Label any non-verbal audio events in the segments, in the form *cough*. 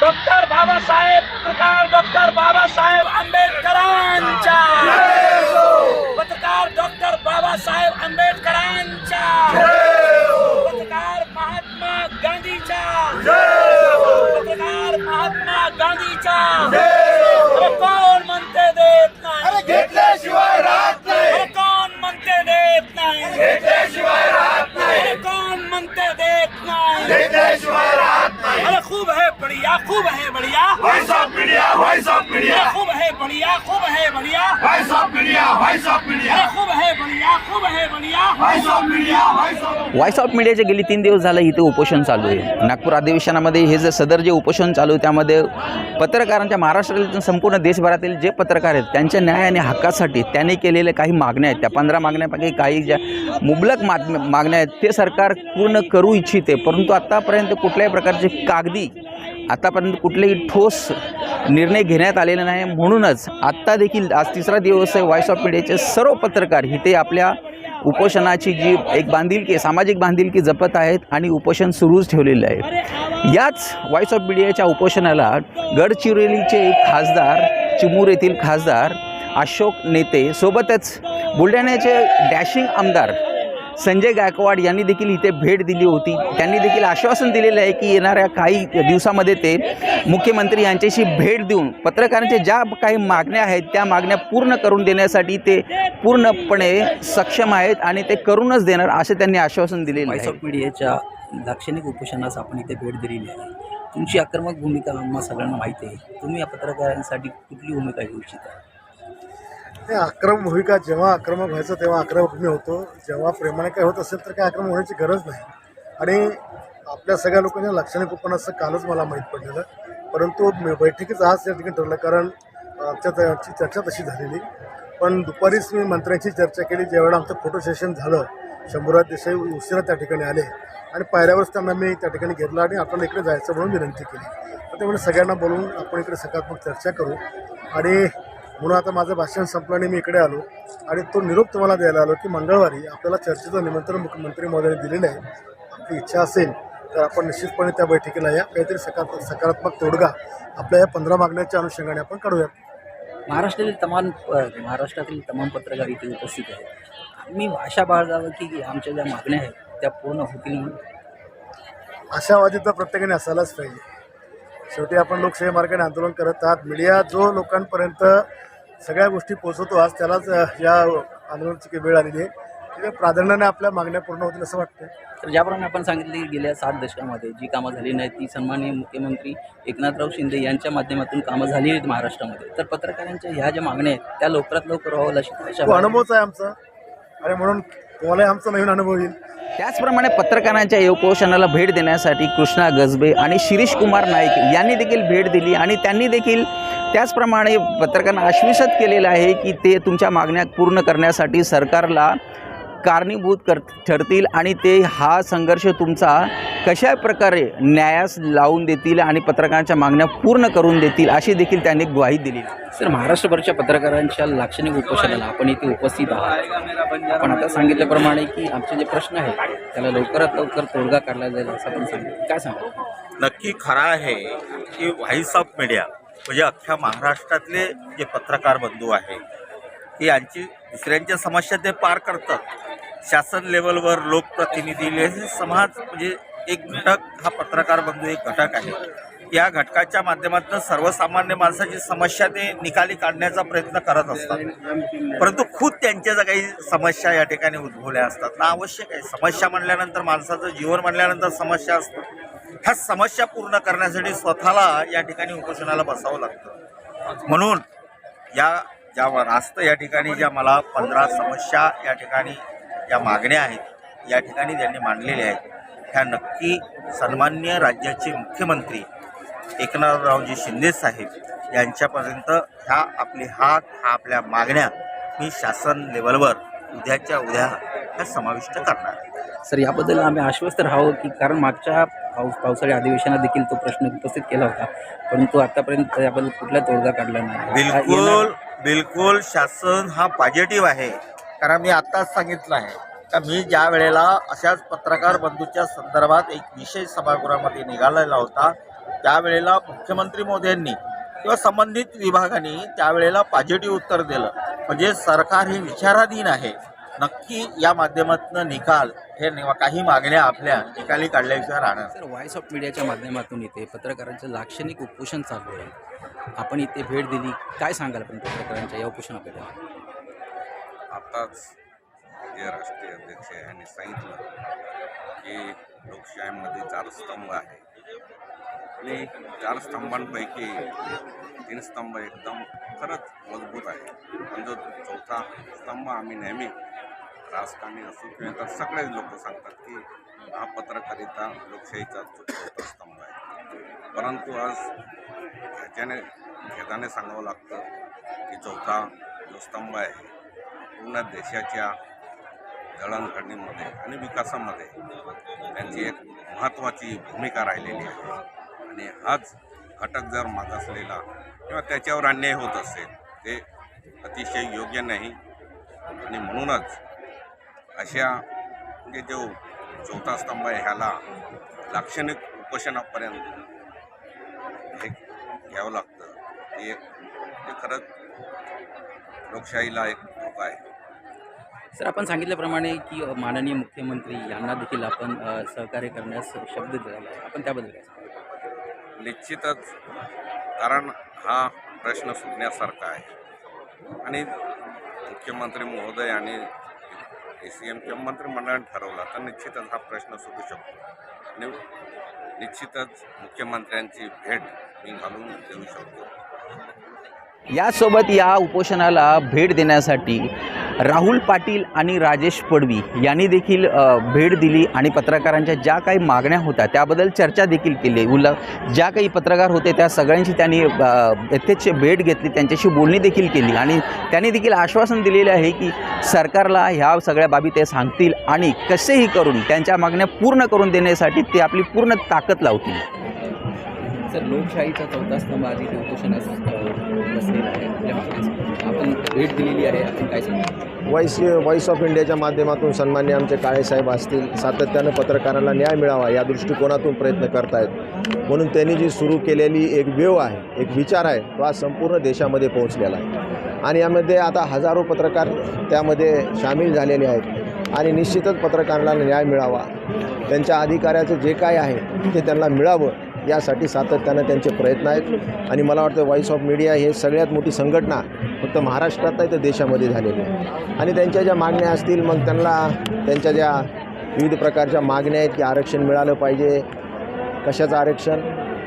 Doctor Babasaheb पत्रकार doctor Babasaheb आंबेडकरांच्या है बढ़िया। Voice of media voice of media खूब है बढ़िया खूब है बढ़िया। Voice of media voice of media खूब है बढ़िया खूब है बढ़िया। Voice of media voice of voice of मीडियाचे गेली तीन दिवस झालं इथे उपोषण चालू आहे. नागपूर अधिवेशनामध्ये हे जे सदर जे उपोषण चालू आहे त्यामध्ये पत्रकारांच्या महाराष्ट्रातील संपूर्ण देशभरातील जे पत्रकार आहेत त्यांच्या न्याय आणि हक्कासाठी त्यांनी केलेल्या काही मागण्या आहेत. त्या पंधरा मागण्यापैकी काही ज्या मुबलक माग मागण्या आहेत ते सरकार पूर्ण करू इच्छिते. परंतु आत्तापर्यंत कुठल्याही प्रकारचे कागदी आतापर्यंत कुठलेही ठोस निर्णय घेण्यात आलेला नाही. म्हणूनच आत्ता देखील आज तिसरा दिवस आहे. व्हॉइस ऑफ मीडियाचे सर्व पत्रकार इथे आपल्या उपोषणाची जी एक बांधिलकी सामाजिक बांधिलकी जपत आहेत आणि उपोषण सुरूच ठेवलेलं आहे याच व्हॉइस ऑफ मीडियाच्या उपोषणाला गडचिरोलीचे एक खासदार चिमूर येथील खासदार अशोक नेते सोबतच बुलढाण्याचे डॅशिंग आमदार संजय गायकवाड यांनी देखील इथे भेट दिली होती. त्यांनी देखील आश्वासन दिलेलं आहे की येणाऱ्या काही दिवसामध्ये ते मुख्यमंत्री यांच्याशी भेट देऊन पत्रकारांच्या ज्या काही मागण्या आहेत त्या मागण्या पूर्ण करून देण्यासाठी ते पूर्णपणे सक्षम आहेत आणि ते करूनच देणार असे त्यांनी आश्वासन दिलेलं आहे. मीडियाच्या लाक्षणिक उपोषणास आपण इथे भेट दिलेली आहे. तुमची आक्रमक भूमिका आम्हाला सगळ्यांना माहिती आहे. तुम्ही या पत्रकारांसाठी कुठली भूमिका घेऊ इच्छिता? नाही आक्रमक भूमिका जेव्हा आक्रमक व्हायचं तेव्हा आक्रमक मी होतो. जेव्हा प्रेमाने काय होत असेल तर काय आक्रमक होण्याची गरज नाही. आणि आपल्या सगळ्या लोकांच्या लाक्षणिक उपन्यास कालच मला माहीत पडलेलं. परंतु बैठकीच आज या ठिकाणी ठरलं कारण आमच्या त्यांची चर्चा तशी झालेली. पण दुपारीच मी मंत्र्यांची चर्चा केली ज्यावेळेला आमचं फोटो सेशन झालं. शंभूराज देसाई उशिरा त्या ठिकाणी आले. आणि पायऱ्यावरच त्यांना मी त्या ठिकाणी घेतला आणि आपल्याला इकडे जायचं म्हणून विनंती केली. तर त्यामुळे सगळ्यांना बोलवून आपण इकडे सकारात्मक चर्चा करू. आणि म्हणून आता माझं भाषण संपलं आणि मी इकडे आलो. आणि तो निरोप तुम्हाला द्यायला आलो की मंगळवारी आपल्याला चर्चेचं निमंत्रण मुख्यमंत्री महोदयांनी दिलेलं आहे. आपली इच्छा असेल तर आपण निश्चितपणे त्या बैठकीला या. काहीतरी सकारात्मक सकारात्मक तोडगा आपल्या या पंधरा मागण्याच्या अनुषंगाने आपण काढूयात. महाराष्ट्रातील तमाम महाराष्ट्रातील तमाम पत्रकार इथे उपस्थित आहेत. मी आशा बाळगावं की आमच्या ज्या मागण्या आहेत त्या पूर्ण होतील म्हणून. आशावादी तर प्रत्येकाने असायलाच पाहिजे. शेवटी आपण लोकशाही मार्गाने आंदोलन करत आहात. मीडिया जो लोकांपर्यंत सगळ्या गोष्टी पोहोचवतो आज त्यालाच या आंदोलनाची काही वेळ आलेली आहे. प्राधान्याने आपल्या मागण्या पूर्ण होतील असं वाटतं तर ज्याप्रमाणे आपण सांगितले की गेल्या सात दशकामध्ये जी कामं झाली नाहीत ती सन्माननीय मुख्यमंत्री एकनाथराव शिंदे यांच्या माध्यमातून कामं झाली आहेत महाराष्ट्रामध्ये. तर पत्रकारांच्या ह्या ज्या मागण्या आहेत त्या लवकरात लवकर व्हावं अशी. अनुभवच आहे आमचा. आणि म्हणून तुम्हालाही आमचा नवीन अनुभव येईल. त्याचप्रमाणे पत्रकारांच्या उपोषणाला भेट देण्यासाठी कृष्णा गजबे आणि शिरीष कुमार नाईक यांनी देखील भेट दिली आणि त्यांनी देखील त्याचप्रमाणे पत्रकारांना आश्वासित केलेलं आहे की ते तुमच्या मागण्या पूर्ण करण्यासाठी सरकारला कारणीभूत कर ठरतील आणि ते हा संघर्ष तुमचा कशा प्रकारे न्यायास लावून देतील आणि पत्रकारांच्या मागण्या पूर्ण करून देतील अशी देखील त्यांनी ग्वाही दिली. सर महाराष्ट्रभरच्या पत्रकारांच्या लाक्षणिक उपोषणाला आपण इथे उपस्थित आहात. आपण आता सांगितल्याप्रमाणे की आमचे जे प्रश्न आहेत त्याला लवकरात लवकर तोडगा काढला जाईल असं आपण सांगितलं. काय सांगा नक्की खरं आहे की व्हॉइस ऑफ मीडिया म्हणजे अख्ख्या महाराष्ट्रातले जे पत्रकार बंधू आहेत की यांची दुसऱ्यांच्या समस्या ते पार करतात. शासन लेवलवर लोकप्रतिनिधी समाज म्हणजे एक घटक हा पत्रकार बंधू एक घटक आहे. या घटकाच्या माध्यमातून सर्वसामान्य माणसाची समस्या ते निकाली काढण्याचा प्रयत्न करत असतात. परंतु खुद त्यांच्या ज्या काही समस्या या ठिकाणी उद्भवल्या असतात. ना आवश्यक आहे. समस्या म्हणल्यानंतर माणसाचं जीवन म्हणल्यानंतर समस्या असतात ह्या समस्या पूर्ण करण्यासाठी स्वतःला या ठिकाणी उपोषणाला बसावं लागतं. म्हणून या ज्या रास्त या ठिकाणी ज्या मला पंधरा समस्या या ठिकाणी ज्या मागण्या आहेत या ठिकाणी त्यांनी मांडलेल्या आहेत. ह्या नक्की सन्मान्य राज्याचे मुख्यमंत्री एकनाथरावजी शिंदे साहेब यांच्यापर्यंत ह्या आपली हात ह्या आपल्या मागण्या मी शासन लेवलवर उद्याच्या उद्या ह्या समाविष्ट करणार. आहे सर याबद्दल आम्ही आश्वस्त राहावं की कारण मागच्या पाऊस पावसाळी अधिवेशनात देखील तो प्रश्न उपस्थित केला होता. परंतु आतापर्यंत याबद्दल कुठला तोडगा काढला नाही. बिलकुल बिलकुल शासन हा पॉझिटिव्ह आहे. कारण मी आत्ताच सांगितलं आहे. का मी ज्या वेळेला अशाच पत्रकार बंधूच्या संदर्भात एक विशेष सभागृहामध्ये निघालेला होता त्यावेळेला मुख्यमंत्री मोदींनी किंवा संबंधित विभागाने त्यावेळेला पॉझिटिव्ह उत्तर दिलं. म्हणजे सरकार हे विचाराधीन आहे. नक्की या माध्यमातून निकाल हे काही मागण्या आपल्या निकाली काढल्याशिवाय राहणार सर व्हॉइस ऑफ मीडियाच्या माध्यमातून इथे पत्रकारांचं लाक्षणिक उपोषण चालू आहे. आपण इथे भेट दिली. काय सांगाल आपण पत्रकारांच्या या उपोषणाकडे आताच जे राष्ट्रीय अध्यक्ष यांनी सांगितलं की लोकशाहीमध्ये चार स्तंभ आहे. आणि चार स्तंभांपैकी तीन स्तंभ एकदम खरंच मजबूत आहे. पण जो चौथा स्तंभ आम्ही नेहमी राजकारणी असो किंवा तर सगळेच लोक सांगतात की हा पत्रकारिता लोकशाहीचा चौथा स्तंभ आहे. परंतु आज ह्याच्याने खेदाने सांगावं लागतं की चौथा जो स्तंभ आहे पूर्ण देशाच्या जडणघडणीमध्ये आणि विकासामध्ये त्यांची एक महत्त्वाची भूमिका राहिलेली आहे. आणि हाच घटक जर मागासलेला किंवा त्याच्यावर अन्याय होत असेल ते अतिशय योग्य नाही. आणि म्हणूनच अशा म्हणजे जो चौथा स्तंभ आहे ह्याला लाक्षणिक उपोषणापर्यंत हे घ्यावं लागतं. हे एक खरंच लोकशाहीला एक धोका आहे. सर आपण सांगितल्याप्रमाणे की माननीय मुख्यमंत्री यांना देखील आपण सहकार्य करण्यास शब्द दिलेला आहे. आपण त्याबद्दल काय? निश्चितच कारण हा प्रश्न सुटण्यासारखा आहे. आणि मुख्यमंत्री महोदय आणि ए सी एम किंवा मंत्रिमंडळाने ठरवला तर निश्चितच हा प्रश्न सुटू शकतो. आणि निश्चितच मुख्यमंत्र्यांची भेट मी घालून देऊ शकतो. यासोबत या उपोषणाला भेट देण्यासाठी राहुल पाटील आणि राजेश पडवी यांनी देखील भेट दिली आणि पत्रकारांच्या ज्या काही मागण्या होत्या त्याबद्दल चर्चा देखील केली. उल ज्या काही पत्रकार होते त्या सगळ्यांशी त्यांनी अ, यथेच्छ भेट घेतली त्यांच्याशी बोलणी देखील केली आणि त्यांनी देखील आश्वासन दिलेले आहे की सरकारला ह्या सगळ्या बाबी ते सांगतील आणि कसेही करून त्यांच्या मागण्या पूर्ण करून देण्यासाठी ते आपली पूर्ण ताकद लावतील. सर लोकशाहीचा चौथा स्तंभ आज इथे उपोषणास बसलेला आहे. आपल्या आपण भेट दिलेली आहे. आपण काय सांगाल व्हॉइस व्हॉइस ऑफ इंडियाच्या माध्यमातून सन्मान्य आमचे काळेसाहेब असतील सातत्यानं पत्रकारांना न्याय मिळावा या दृष्टिकोनातून प्रयत्न करतायत. म्हणून त्यांनी जी सुरू केलेली एक वेव आहे एक विचार आहे तो आज संपूर्ण देशामध्ये पोहोचलेला आहे. आणि यामध्ये आता हजारो पत्रकार त्यामध्ये सामील झालेले आहेत. आणि निश्चितच पत्रकारांना न्याय मिळावा. त्यांच्या अधिकाऱ्याचं जे काय आहे ते त्यांना मिळावं. यासाठी सातत्यानं त्यांचे प्रयत्न आहेत. आणि मला वाटतं व्हॉईस ऑफ मीडिया हे सगळ्यात मोठी संघटना फक्त महाराष्ट्रात नाही तर देशामध्ये झालेली आहे. आणि त्यांच्या ज्या मागण्या असतील मग त्यांना त्यांच्या ज्या विविध प्रकारच्या मागण्या आहेत की आरक्षण मिळालं पाहिजे. कशाचं आरक्षण?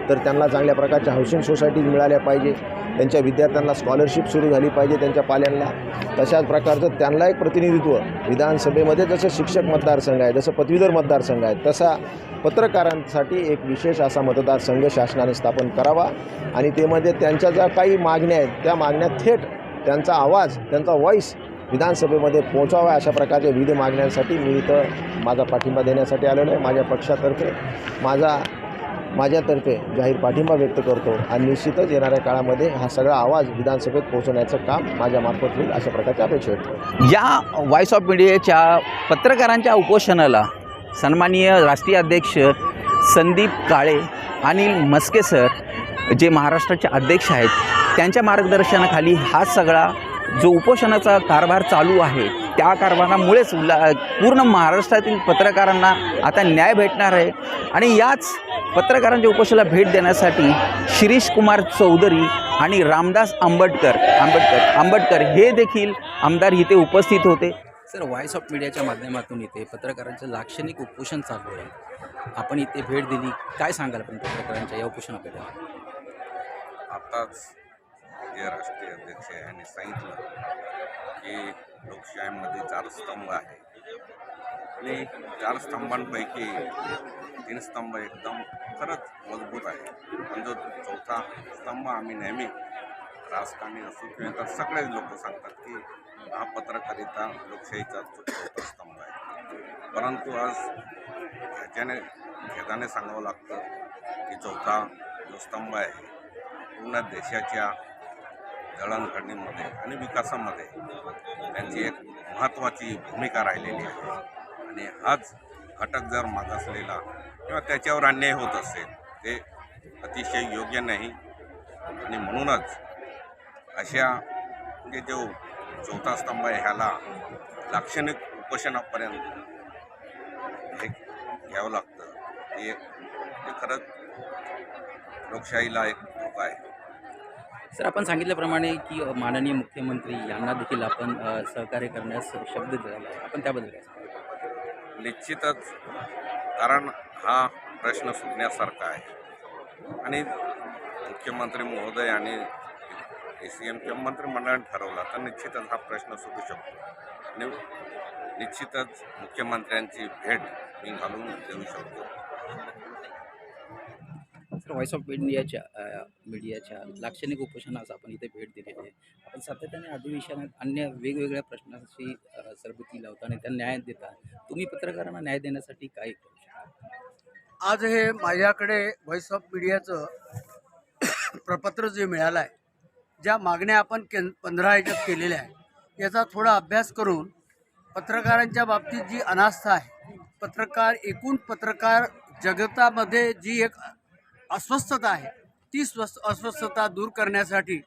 तर त्यांना चांगल्या प्रकारच्या हाऊसिंग सोसायटीज मिळाल्या पाहिजे. त्यांच्या विद्यार्थ्यांना स्कॉलरशिप सुरू झाली पाहिजे त्यांच्या पाल्यांना. तशाच प्रकारचं त्यांना एक प्रतिनिधित्व विधानसभेमध्ये जसं शिक्षक मतदारसंघ आहे जसं पदवीधर मतदारसंघ आहे तसा पत्रकारांसाठी एक विशेष असा मतदारसंघ शासनाने स्थापन करावा. आणि त्यामध्ये त्यांच्या ज्या काही मागण्या आहेत त्या मागण्या थेट त्यांचा आवाज त्यांचा व्हॉईस विधानसभेमध्ये पोहोचावा अशा प्रकारच्या विविध मागण्यांसाठी मी इथं माझा पाठिंबा देण्यासाठी आलेलो आहे. माझ्या पक्षातर्फे माझा माझ्यातर्फे जाहीर पाठिंबा व्यक्त करतो आणि निश्चितच येणाऱ्या काळामध्ये हा सगळा आवाज विधानसभेत पोहोचवण्याचं काम माझ्यामार्फत होईल अशा प्रकारची अपेक्षा व्यक्त या व्हॉइस ऑफ मीडियाच्या पत्रकारांच्या उपोषणाला सन्माननीय राष्ट्रीय अध्यक्ष संदीप काळे आणि मस्के सर जे महाराष्ट्राचे अध्यक्ष आहेत त्यांच्या मार्गदर्शनाखाली हा सगळा जो उपोषणाचा कारभार चालू आहे त्या कारभारामुळेच उला पूर्ण महाराष्ट्रातील पत्रकारांना आता न्याय भेटणार आहे. आणि याच पत्रकारांच्या उपोषणाला भेट देण्यासाठी शिरीष कुमार चौधरी आणि रामदास आंबटकर आंबटकर आंबटकर हे देखील आमदार इथे उपस्थित होते. सर व्हॉइस ऑफ मीडियाच्या माध्यमातून इथे पत्रकारांचं लाक्षणिक उपोषण चालू आहे. आपण इथे भेट दिली. काय सांगाल आपण पत्रकारांच्या या उपोषणाबद्दल? आताच जे राष्ट्रीय अध्यक्ष यांनी सांगितलं की लोकशाहीमध्ये चार स्तंभ आहे. आणि चार स्तंभांपैकी तीन स्तंभ एकदम खरंच मजबूत आहे. पण जो चौथा स्तंभ आम्ही नेहमी राजकारणी असो किंवा इतर सगळेच लोक सांगतात की हा पत्रकारिता लोकशाहीचा चौथा स्तंभ आहे. परंतु आज ह्याच्याने खेदाने सांगावं लागतं की चौथा जो स्तंभ आहे पूर्ण देशाच्या जळणघडणीमध्ये आणि विकासामध्ये त्यांची एक महत्त्वाची भूमिका राहिलेली आहे. आणि हाच घटक जर मागासलेला किंवा त्याच्यावर अन्याय होत असेल ते अतिशय योग्य नाही. आणि म्हणूनच अशा म्हणजे जो चौथा स्तंभ आहे ह्याला लाक्षणिक उपोषणापर्यंत हे घ्यावं लागतं. हे हे खरंच लोकशाहीला एक धोका आहे. सर आपण सांगितल्याप्रमाणे की माननीय मुख्यमंत्री यांना देखील आपण सहकार्य करण्यास शब्द दिलेला आहे. आपण त्याबद्दल काय निश्चितच कारण हा प्रश्न सुटण्यासारखा आहे. आणि मुख्यमंत्री महोदय आणि ए सी एम किंवा मंत्रिमंडळाने ठरवला तर निश्चितच हा प्रश्न सुटू शकतो. आणि निश्चितच मुख्यमंत्र्यांची भेट मी घालून देऊ शकतो. तर व्हॉइस ऑफ इंडियाच्या मीडियाच्या लाक्षणिक उपोषणास आपण इथे भेट दिलेली आहे. आपण सातत्याने अधिवेशनात अन्य वेगवेगळ्या प्रश्नांशी सरबती लावता आणि त्या न्याय देता. तुम्ही पत्रकारांना न्याय देण्यासाठी काय करू शकता? आज हे माझ्याकडे व्हॉइस ऑफ मीडियाचं प्रपत्र जे मिळालं आहे ज्या मागण्या आपण केन पंधरा याच्यात केलेल्या आहे याचा थोडा अभ्यास करून पत्रकारांच्या बाबतीत जी अनास्था आहे पत्रकार एकूण पत्रकार जगतामध्ये जी एक अस्वस्थता आहे. ती स्वस्थ अस्वस्थता दूर करण्यासाठी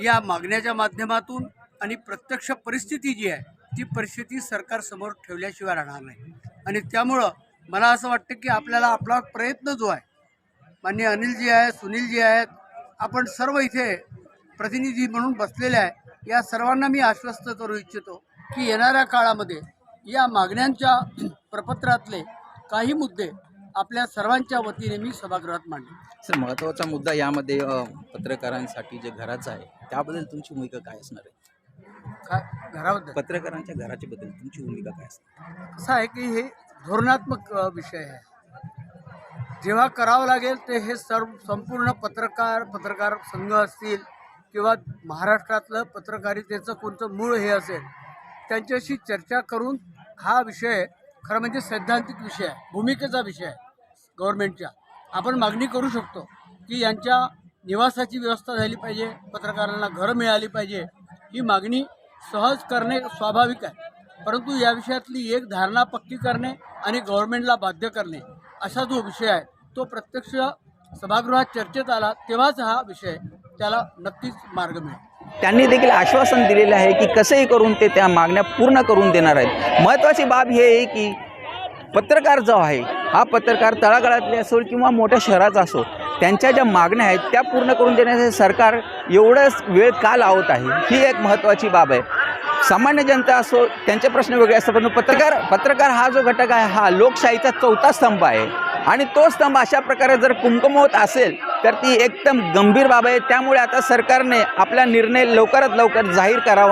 या मागण्याच्या माध्यमातून आणि प्रत्यक्ष परिस्थिती जी आहे ती परिस्थिती सरकारसमोर ठेवल्याशिवाय राहणार नाही. आणि त्यामुळं मला असं वाटतं की आपल्याला आपला प्रयत्न जो आहे माननीय अनिलजी आहे सुनीलजी आहेत आपण सर्व इथे प्रतिनिधी म्हणून बसलेले आहे या सर्वांना मी आश्वस्त करू इच्छितो की येणाऱ्या काळामध्ये या मागण्यांच्या *clears throat* प्रपत्रातले काही मुद्दे आपल्या सर्वांच्या वतीने मी सभागृहात मांडले. सर महत्त्वाचा मुद्दा यामध्ये पत्रकारांसाठी जे घराचं आहे त्याबद्दल तुमची भूमिका काय असणार आहे? काय घराबद्दल? पत्रकारांच्या घराच्या बद्दल तुमची भूमिका काय असणार? कसं आहे की हे धोरणात्मक विषय आहे. जेव्हा करावं लागेल ते हे सर्व संपूर्ण पत्रकार पत्रकार संघ असतील किंवा महाराष्ट्रातलं पत्रकारितेचं कोणतं मूळ हे असेल त्यांच्याशी चर्चा करून हा विषय खरं म्हणजे सैद्धांतिक विषय आहे भूमिकेचा विषय आहे गव्हर्नमेंटच्या आपण मागणी करू शकतो की यांच्या निवासाची व्यवस्था झाली पाहिजे पत्रकारांना घरं मिळाली पाहिजे ही मागणी सहज करणे स्वाभाविक आहे. परंतु या विषयातली एक धारणा पक्की करणे आणि गव्हर्नमेंटला बाध्य करणे असा जो विषय आहे तो प्रत्यक्ष सभागृहात चर्चेत आला तेव्हाच हा विषय त्याला नक्कीच मार्ग मिळेल. त्यांनी देखील आश्वासन दिलेलं आहे की कसंही करून ते त्या मागण्या पूर्ण करून देणार आहेत. महत्त्वाची बाब हे आहे की पत्रकार जो आहे हा पत्रकार तळागाळातले असो किंवा मोठ्या शहराचा असो त्यांच्या ज्या मागण्या आहेत त्या पूर्ण करून देण्यासाठी सरकार एवढंच वेळ का लावत आहे ही एक महत्त्वाची बाब आहे. सामान्य जनता असो त्यांचे प्रश्न वेगळे असतात पण पत्रकार पत्रकार हा जो घटक आहे हा लोकशाहीचा चौथा स्तंभ आहे. आणि तो स्तंभ अशा प्रकारे जर कुमकुम होत असेल तर ती एकदम गंभीर बाब आहे. त्यामुळे आता सरकारने आपला निर्णय लवकरात लवकर जाहीर करावा.